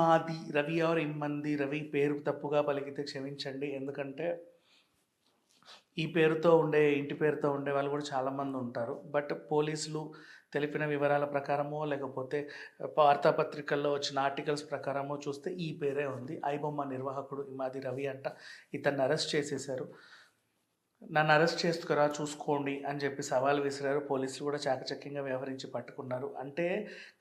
మాది రవి ఆర్ ఇమ్మంది రవి పేరు తప్పుగా పలికితే క్షమించండి. ఎందుకంటే ఈ పేరుతో ఉండే ఇంటి పేరుతో ఉండే వాళ్ళు కూడా చాలామంది ఉంటారు. బట్ పోలీసులు తెలిపిన వివరాల ప్రకారమో లేకపోతే వార్తాపత్రికల్లో వచ్చిన ఆర్టికల్స్ ప్రకారమో చూస్తే ఈ పేరే ఉంది. ఐబొమ్మ నిర్వాహకుడు ఇమాది రవి అంట. ఇతన్ని అరెస్ట్ చేసేశారు. నన్ను అరెస్ట్ చేసుకురా చూసుకోండి అని చెప్పి సవాల్ విసిరారు. పోలీసులు కూడా చాకచక్యంగా వ్యవహరించి పట్టుకున్నారు. అంటే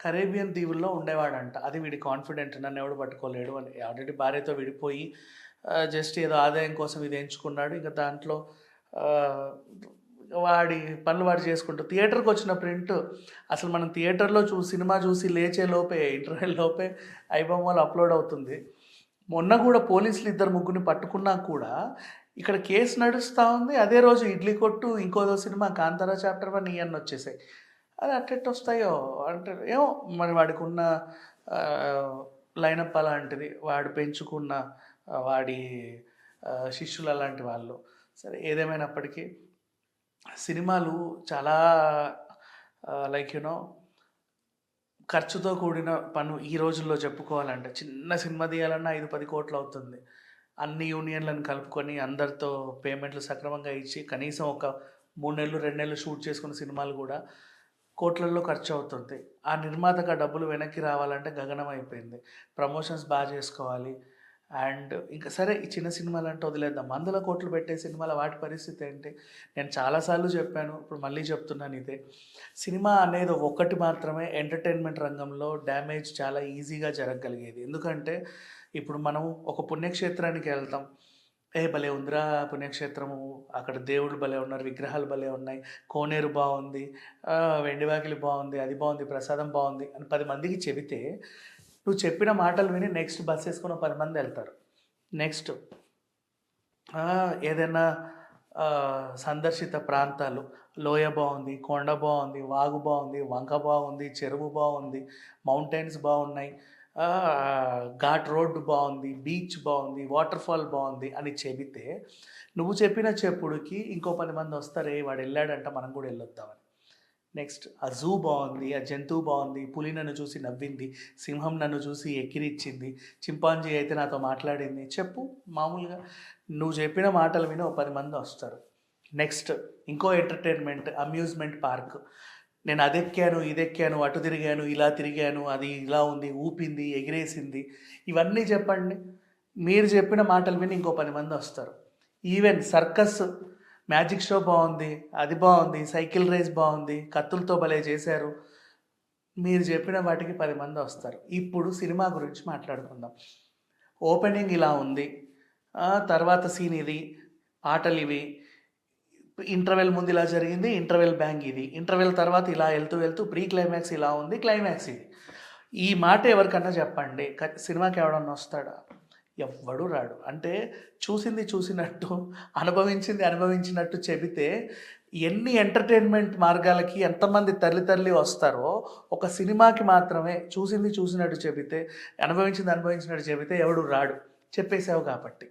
కరేబియన్ దీవుల్లో ఉండేవాడంట. అది వీడి కాన్ఫిడెంట్. నన్ను ఎవడు పట్టుకోలేడు అని. ఆల్రెడీ భార్యతో విడిపోయి జస్ట్ ఏదో ఆదాయం కోసం ఇది ఎంచుకున్నాడు. ఇంకా దాంట్లో వాడి పనులు వాడు చేసుకుంటూ థియేటర్కి వచ్చిన ప్రింట్. అసలు మనం థియేటర్లో చూ సినిమా చూసి లేచే లోపే ఇంటర్వెల్ లోపే ఐబొమ్మలు అప్లోడ్ అవుతుంది. మొన్న కూడా పోలీసులు ఇద్దరు ముగ్గురిని పట్టుకున్నా కూడా ఇక్కడ కేసు నడుస్తూ ఉంది. అదే రోజు ఇడ్లీ కొట్టు ఇంకోదో సినిమా కాంతారా చాప్టర్ వన్ ఇవన్నీ వచ్చేసాయి. అది అట్టెట్ వస్తాయో అంటే ఏమో మరి వాడికి ఉన్న లైనప్ అలాంటిది వాడు పెంచుకున్న వాడి శిష్యులు అలాంటి వాళ్ళు. సరే ఏదేమైనప్పటికీ సినిమాలు చాలా లైక్ యూనో ఖర్చుతో కూడిన పను ఈ రోజుల్లో చెప్పుకోవాలంటే చిన్న సినిమా తీయాలన్నా ఐదు పది కోట్లు అవుతుంది. అన్ని యూనియన్లను కలుపుకొని అందరితో పేమెంట్లు సక్రమంగా ఇచ్చి కనీసం ఒక మూడు నెలలు రెండు నెలలు షూట్ చేసుకున్న సినిమాలు కూడా కోట్లల్లో ఖర్చు అవుతుంది ఆ నిర్మాతకు ఆ డబ్బులు వెనక్కి రావాలంటే గగనం అయిపోయింది ప్రమోషన్స్ బాగా చేసుకోవాలి. అండ్ ఇంకా సరే ఈ చిన్న సినిమాలు అంటే వదిలేద్దాం. వందల కోట్లు పెట్టే సినిమాల వాటి పరిస్థితి ఏంటి? నేను చాలాసార్లు చెప్పాను ఇప్పుడు మళ్ళీ చెప్తున్నాను ఇదే. సినిమా అనేది ఒకటి మాత్రమే ఎంటర్టైన్మెంట్ రంగంలో డ్యామేజ్ చాలా ఈజీగా జరగగలిగేది. ఎందుకంటే ఇప్పుడు మనం ఒక పుణ్యక్షేత్రానికి వెళ్తాం. ఏ భలే ఉందిరా పుణ్యక్షేత్రము అక్కడ దేవుడు భలే ఉన్నారు విగ్రహాలు భలే ఉన్నాయి కోనేరు బాగుంది వెండివాకిలి బాగుంది అది బాగుంది ప్రసాదం బాగుంది అని పది మందికి చెబితే నువ్వు చెప్పిన మాటలు విని నెక్స్ట్ బస్ వేసుకుని పది మంది వెళ్తారు. నెక్స్ట్ ఏదైనా సందర్శిత ప్రాంతాలు. లోయ బాగుంది కొండ బాగుంది వాగు బాగుంది వంక బాగుంది చెరువు బాగుంది మౌంటైన్స్ బాగున్నాయి. ఘాట్ రోడ్డు బాగుంది బీచ్ బాగుంది వాటర్ ఫాల్ బాగుంది అని చెబితే నువ్వు చెప్పిన చెప్పుడుకి ఇంకో పది మంది వస్తారే వాడు వెళ్ళాడంట మనం కూడా వెళ్ళొద్దామని. నెక్స్ట్ ఆ జూ బాగుంది ఆ జంతువు బాగుంది పులి నన్ను చూసి నవ్వింది సింహం నన్ను చూసి ఎక్కిరిచ్చింది చింపాంజీ అయితే నాతో మాట్లాడింది. చెప్పు మామూలుగా నువ్వు చెప్పిన మాటలు విని ఒక పది మంది వస్తారు. నెక్స్ట్ ఇంకో ఎంటర్టైన్మెంట్ అమ్యూజ్మెంట్ పార్క్ నేను అది ఎక్కాను ఇది ఎక్కాను అటు తిరిగాను ఇలా తిరిగాను అది ఇలా ఉంది ఊపింది ఎగిరేసింది. ఇవన్నీ చెప్పండి. మీరు చెప్పిన మాటలు విని ఇంకో పది మంది వస్తారు. ఈవెన్ సర్కస్ మ్యాజిక్ షో బాగుంది అది బాగుంది సైకిల్ రేస్ బాగుంది కత్తులతో భలే చేశారు. మీరు చెప్పిన వాటికి పది మంది వస్తారు. ఇప్పుడు సినిమా గురించి మాట్లాడుకుందాం. ఓపెనింగ్ ఇలా ఉంది. తర్వాత సీన్ ఇది ఆటలు ఇవి. ఇంటర్వెల్ ముందు ఇలా జరిగింది ఇంటర్వెల్ బ్యాంగ్ ఇది. ఇంటర్వెల్ తర్వాత ఇలా వెళ్తూ వెళ్తూ ప్రీ క్లైమాక్స్ ఇలా ఉంది క్లైమాక్స్ ఇది. ఈ మాట ఎవరికన్నా చెప్పండి. సినిమాకి ఎవడన్నా వస్తాడా? ఎవ్వడు రాడు. అంటే చూసింది చూసినట్టు అనుభవించింది అనుభవించినట్టు చెబితే ఎన్ని ఎంటర్టైన్మెంట్ మార్గాలకి ఎంతమంది తల్లి తల్లి వస్తారో ఒక సినిమాకి మాత్రమే చూసింది చూసినట్టు చెబితే అనుభవించింది అనుభవించినట్టు చెబితే ఎవడు రాడు. చెప్పేసావు కాబట్టి.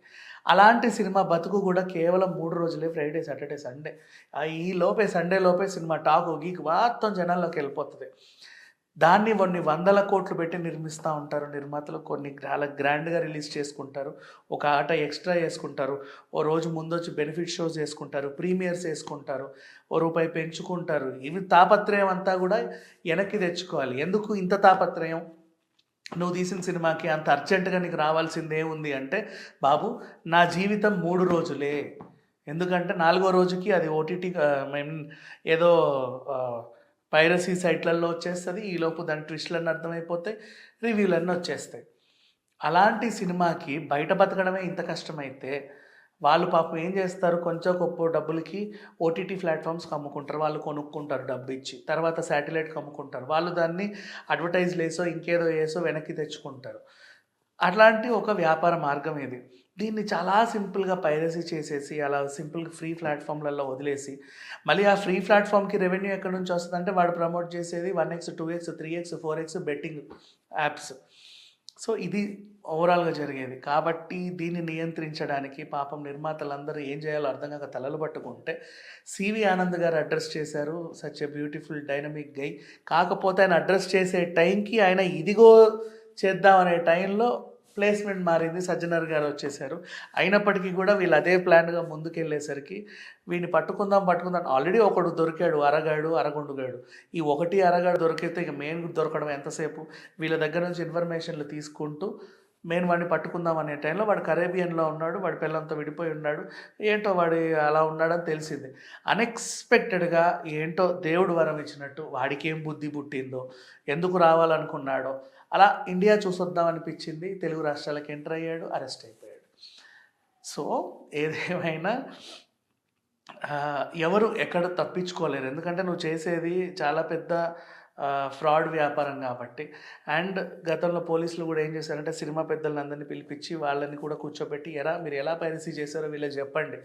అలాంటి సినిమా బతుకు కూడా కేవలం మూడు రోజులే ఫ్రైడే సాటర్డే సండే. ఈ లోపే సండే లోపే సినిమా టాకు గీక్ మొత్తం జనాల్లోకి వెళ్ళిపోతుంది. దాన్ని కొన్ని వందల కోట్లు పెట్టి నిర్మిస్తూ ఉంటారు. నిర్మాతలు కొన్ని చాలా గ్రాండ్గా రిలీజ్ చేసుకుంటారు. ఒక ఆట ఎక్స్ట్రా చేసుకుంటారు. ఓ రోజు ముందొచ్చి బెనిఫిట్ షోస్ వేసుకుంటారు ప్రీమియర్స్ వేసుకుంటారు. ఓ రూపాయి పెంచుకుంటారు. ఇవి తాపత్రయం అంతా కూడా వెనక్కి తెచ్చుకోవాలి. ఎందుకు ఇంత తాపత్రయం? నువ్వు తీసిన సినిమాకి అంత అర్జెంటుగా నీకు రావాల్సిందే ఉంది అంటే బాబు నా జీవితం మూడు రోజులే. ఎందుకంటే నాలుగో రోజుకి అది ఓటీటీ మీన్ ఏదో పైరసీ సైట్లలో వచ్చేస్తుంది ఈలోపు దాని ట్విస్ట్లన్నీ అర్థమైపోతాయి రివ్యూలన్నీ వచ్చేస్తాయి. అలాంటి సినిమాకి బయట బతకడమే ఇంత కష్టమైతే వాళ్ళు పాపం ఏం చేస్తారు? కొంచెం గొప్ప డబ్బులకి ఓటీటీ ప్లాట్ఫామ్స్కి అమ్ముకుంటారు వాళ్ళు కొనుక్కుంటారు డబ్బు ఇచ్చి తర్వాత శాటిలైట్కి అమ్ముకుంటారు వాళ్ళు దాన్ని అడ్వర్టైజ్ లేసో ఇంకేదో వేసో వెనక్కి తెచ్చుకుంటారు. అట్లాంటి ఒక వ్యాపార మార్గం ఇది. దీన్ని చాలా సింపుల్గా పైరసీ చేసేసి అలా సింపుల్గా ఫ్రీ ప్లాట్ఫామ్లలో వదిలేసి మళ్ళీ ఆ ఫ్రీ ప్లాట్ఫామ్కి రెవెన్యూ ఎక్కడి నుంచి వస్తుందంటే వాడు ప్రమోట్ చేసేది one X two X three X four X betting apps so ఇది ఓవరాల్గా జరిగేది. కాబట్టి దీన్ని నియంత్రించడానికి పాపం నిర్మాతలందరూ ఏం చేయాలో అర్థం కాక తలలు పట్టుకుంటే సివి ఆనంద్ గారు అడ్రస్ చేశారు. Such a beautiful dynamic guy కాకపోతే ఆయన అడ్రస్ చేసే టైంకి ఆయన ఇదిగో చేద్దామనే టైంలో ప్లేస్మెంట్ మారింది. సజ్జనర్ గారు వచ్చేసారు. అయినప్పటికీ కూడా వీళ్ళు అదే ప్లాన్గా ముందుకెళ్ళేసరికి వీడిని పట్టుకుందాం పట్టుకుందాం. ఆల్రెడీ ఒకడు దొరికాడు అరగాడు అరగుండుగాడు. ఈ ఒకటి అరగాడు దొరికితే ఇక మెయిన్ దొరకడం ఎంతసేపు? వీళ్ళ దగ్గర నుంచి ఇన్ఫర్మేషన్లు తీసుకుంటూ మెయిన్ వాడిని పట్టుకుందాం అనే టైంలో వాడు కరేబియన్లో ఉన్నాడు. వాడి పిల్లలతో విడిపోయి ఉన్నాడు. ఏంటో వాడు అలా ఉన్నాడని తెలిసింది. అన్ఎక్స్పెక్టెడ్గా ఏంటో దేవుడు వరం ఇచ్చినట్టు వాడికి ఏం బుద్ధి పుట్టిందో ఎందుకు రావాలనుకున్నాడో అలా ఇండియా చూసొద్దాం అనిపించింది. తెలుగు రాష్ట్రాలకు ఎంటర్ అయ్యాడు అరెస్ట్ అయిపోయాడు. సో ఏదేమైనా ఎవరు ఎక్కడ తప్పించుకోలేరు. ఎందుకంటే నువ్వు చేసేది చాలా పెద్ద ఫ్రాడ్ వ్యాపారం కాబట్టి. అండ్ గతంలో పోలీసులు కూడా ఏం చేశారంటే సినిమా పెద్దలను అందరినీ పిలిపించి వాళ్ళని కూడా కూర్చోబెట్టి ఎరా మీరు ఎలా పైరసీ చేశారో వీళ్ళకి చెప్పండి.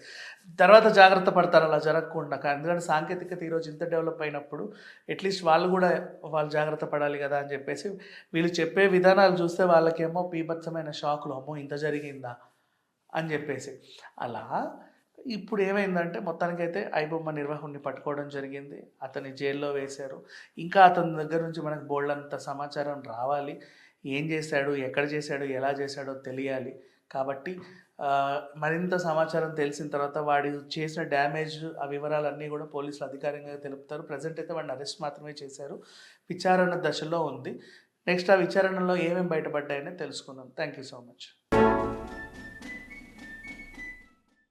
తర్వాత జాగ్రత్త పడతారు అలా జరగకుండా. కానీ ఎందుకంటే సాంకేతికత ఈరోజు ఇంత డెవలప్ అయినప్పుడు అట్లీస్ట్ వాళ్ళు కూడా వాళ్ళు జాగ్రత్త పడాలి కదా అని చెప్పేసి వీళ్ళు చెప్పే విధానాలు చూస్తే వాళ్ళకేమో పీభత్సమైన షాకులు అమ్మో ఇంత జరిగిందా? అని చెప్పేసి. అలా ఇప్పుడు ఏమైందంటే మొత్తానికైతే ఐబొమ్మ నిర్వాహకుడిని పట్టుకోవడం జరిగింది. అతన్ని జైల్లో వేశారు. ఇంకా అతని దగ్గర నుంచి మనకు బోల్డంత సమాచారం రావాలి. ఏం చేశాడు ఎక్కడ చేశాడు ఎలా చేశాడో తెలియాలి. కాబట్టి మరింత సమాచారం తెలిసిన తర్వాత వాడు చేసిన డ్యామేజ్ ఆ వివరాలన్నీ కూడా పోలీసులు అధికారికంగా తెలుపుతారు. ప్రజెంట్ అయితే వాడిని అరెస్ట్ మాత్రమే చేశారు. విచారణ దశలో ఉంది. నెక్స్ట్ ఆ విచారణలో ఏమేమి బయటపడ్డాయనే తెలుసుకుందాం. Thank you so much.